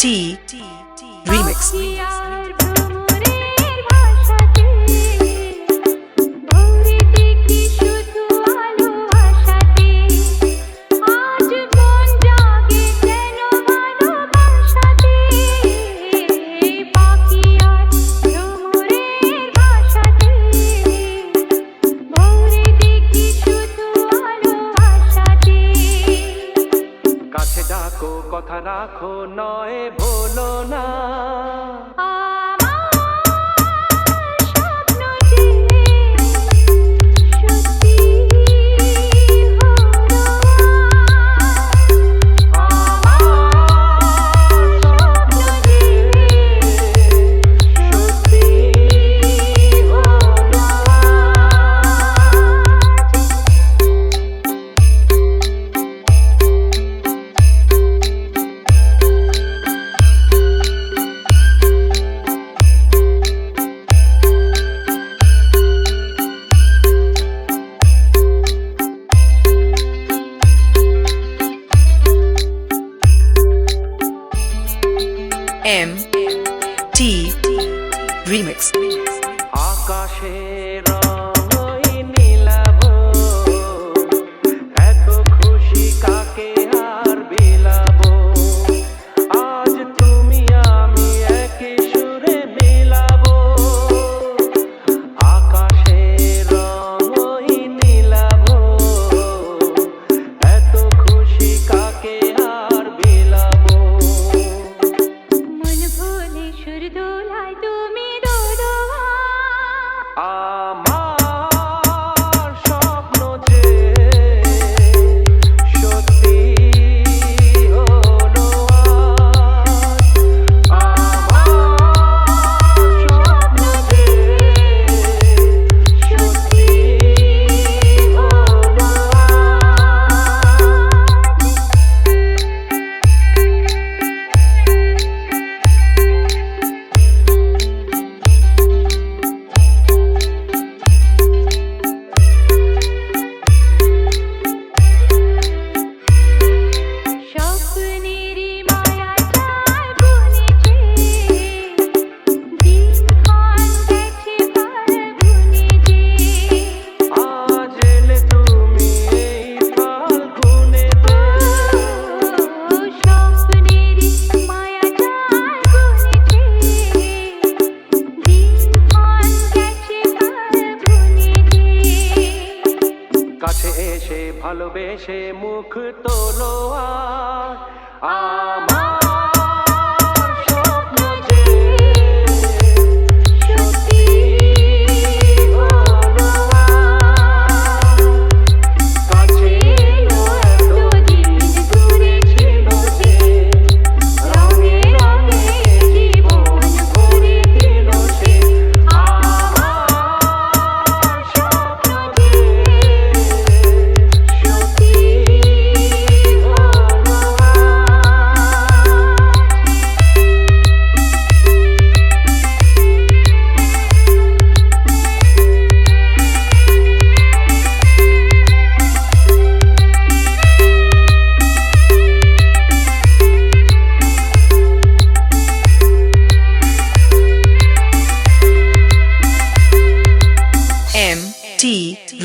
T কাছে ডাকো কথা রাখো নয় ভোলো না। টি রিমিক্স আকাশের do perdonai do. ভালোবেসে মুখ তোলো আমার